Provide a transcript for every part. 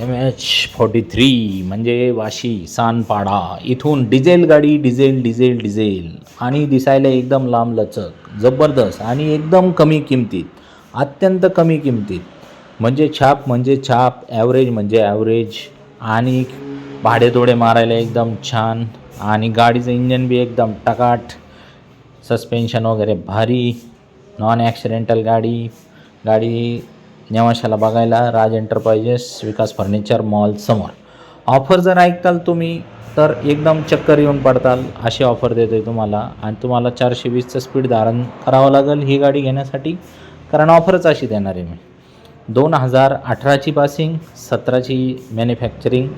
M H forty three म्हणजे वाशी सानपाडा. इथून diesel गाडी डिझेल डिझेल डिझेल. आणि दिसायला एकदम लांब लचक जबरदस्त आणि एकदम कमी किमतीत अत्यंत कमी किमतीत. म्हणजे छाप म्हणजे छाप ॲव्हरेज म्हणजे ॲव्हरेज आणि भाडेतोडे मारायला एकदम छान. आणि गाडीचं इंजन बी एकदम टकाट. सस्पेन्शन वगैरे भारी. नॉन ॲक्सिडेंटल गाडी. गाडी नेवाशाला बघायला Raj enterprises Vikas furniture mall समोर. ऑफर जर ऐकताल तुम्ही तर एकदम चक्कर येऊन पडताल अशी ऑफर देतो आहे तुम्हाला. आणि तुम्हाला चारशे वीसचं स्पीड धारण करावं लागेल ही गाडी घेण्यासाठी कारण ऑफरच अशी देणार आहे मी. दोन हजार अठराची पासिंग सतराची मॅन्युफॅक्चरिंग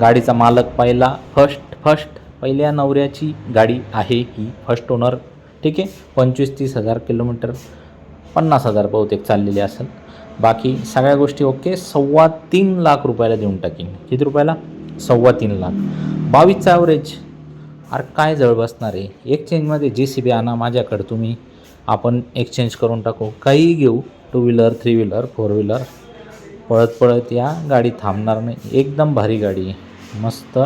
गाडीचा मालक पहिला फर्स्ट फर्स्ट पहिल्या नवऱ्याची गाडी आहे ही फर्स्ट ओनर ठीक आहे? पंचवीस तीस हजार किलोमीटर. पन्नास हजार बहुतेक चाललेली असेल. बाकी सगळ्या गोष्टी ओके. सव्वा तीन लाख रुपयाला देऊन टाकीन. किती रुपयाला? सव्वा तीन लाख. बावीसचा ॲव्हरेज अरे काय जवळ बसणार आहे? एक्सचेंजमध्ये जे सी बी आणा माझ्याकडं. तुम्ही आपण एक्सचेंज करून टाकू. काहीही घेऊ. Two wheeler three wheeler four wheeler पळत पळत या गाडी थांबणार नाही. एकदम भारी गाडी आहे. मस्त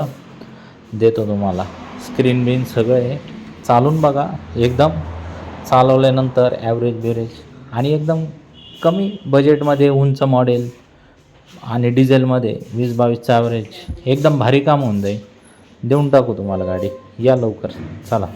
देतो तुम्हाला. स्क्रीन बिन सगळं आहे. चालून बघा. एकदम चालवल्यानंतर ॲव्हरेज बिव्हरेज आणि एकदम कमी बजेटमध्ये उंच मॉडेल आणि डिझेलमध्ये वीस बावीसचा ॲव्हरेज एकदम भारी काम होऊन जाईल. देऊन टाकू तुम्हाला गाडी. या लवकर. चला.